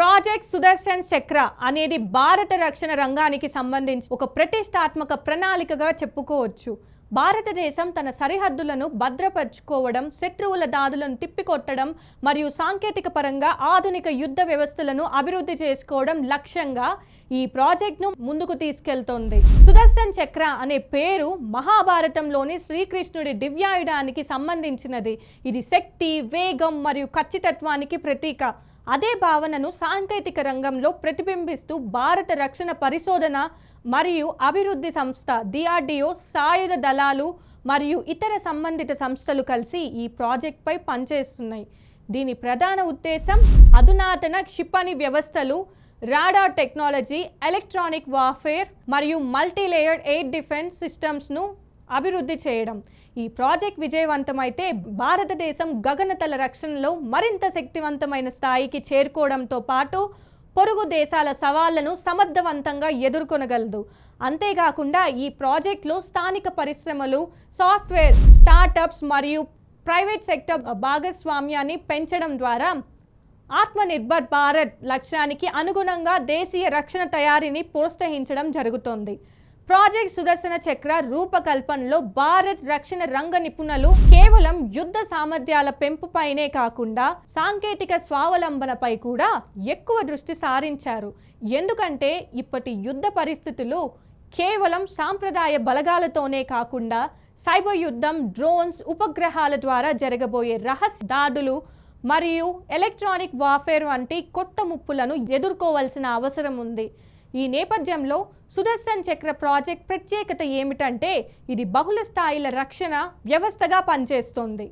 Project Sudarshan చక్ర అనేది భారత రక్షణ రంగానికి సంబంధించి ఒక ప్రతిష్టాత్మక ప్రణాళికగా చెప్పుకోవచ్చు. భారతదేశం తన సరిహద్దులను భద్రపరుచుకోవడం శత్రువుల దాడులను తిప్పికొట్టడం మరియు సాంకేతిక పరంగా ఆధునిక యుద్ధ వ్యవస్థలను అభివృద్ధి చేసుకోవడం లక్ష్యంగా ఈ ప్రాజెక్ట్ను ముందుకు తీసుకెళ్తోంది. సుదర్శన్ చక్ర అనే పేరు మహాభారతంలోని శ్రీకృష్ణుడి దివ్యాయుధానికి సంబంధించినది. ఇది శక్తి వేగం మరియు ఖచ్చితత్వానికి ప్రతీక. అదే భావనను సాంకేతిక రంగంలో ప్రతిబింబిస్తూ భారత రక్షణ పరిశోధన మరియు అభివృద్ధి సంస్థ డిఆర్డిఓ సాయుధ దళాలు మరియు ఇతర సంబంధిత సంస్థలు కలిసి ఈ ప్రాజెక్ట్పై పనిచేస్తున్నాయి. దీని ప్రధాన ఉద్దేశం అధునాతన క్షిపణి వ్యవస్థలు రాడార్ టెక్నాలజీ ఎలక్ట్రానిక్ వార్ఫేర్ మరియు మల్టీలేయర్డ్ ఎయిర్ డిఫెన్స్ సిస్టమ్స్ను అభివృద్ధి చేయడం. ఈ ప్రాజెక్ట్ విజయవంతమైతే భారతదేశం గగనతల రక్షణలో మరింత శక్తివంతమైన స్థాయికి చేరుకోవడంతో పాటు పొరుగు దేశాల సవాళ్ళను సమర్థవంతంగా ఎదుర్కొనగలదు. అంతేకాకుండా ఈ ప్రాజెక్టులో స్థానిక పరిశ్రమలు సాఫ్ట్వేర్ స్టార్టప్స్ మరియు ప్రైవేట్ సెక్టర్ భాగస్వామ్యాన్ని పెంచడం ద్వారా ఆత్మనిర్భర్ భారత్ లక్ష్యానికి అనుగుణంగా దేశీయ రక్షణ తయారీని ప్రోత్సహించడం జరుగుతోంది. ప్రాజెక్ట్ సుదర్శన చక్ర రూపకల్పనలో భారత్ రక్షణ రంగ నిపుణులు కేవలం యుద్ధ సామర్థ్యాల పెంపుపైనే కాకుండా సాంకేతిక స్వావలంబనపై కూడా ఎక్కువ దృష్టి సారించారు. ఎందుకంటే ఇప్పటి యుద్ధ పరిస్థితులు కేవలం సాంప్రదాయ బలగాలతోనే కాకుండా సైబర్ యుద్ధం డ్రోన్స్ ఉపగ్రహాల ద్వారా జరగబోయే రహస్య దాడులు మరియు ఎలక్ట్రానిక్ వార్ఫేర్ వంటి కొత్త ముప్పులను ఎదుర్కోవాల్సిన అవసరం ఉంది. ఈ నేపథ్యంలో సుదర్శన్ చక్ర ప్రాజెక్ట్ ప్రత్యేకత ఏమిటంటే ఇది బహుళ స్థాయిల రక్షణ వ్యవస్థగా పనిచేస్తుంది.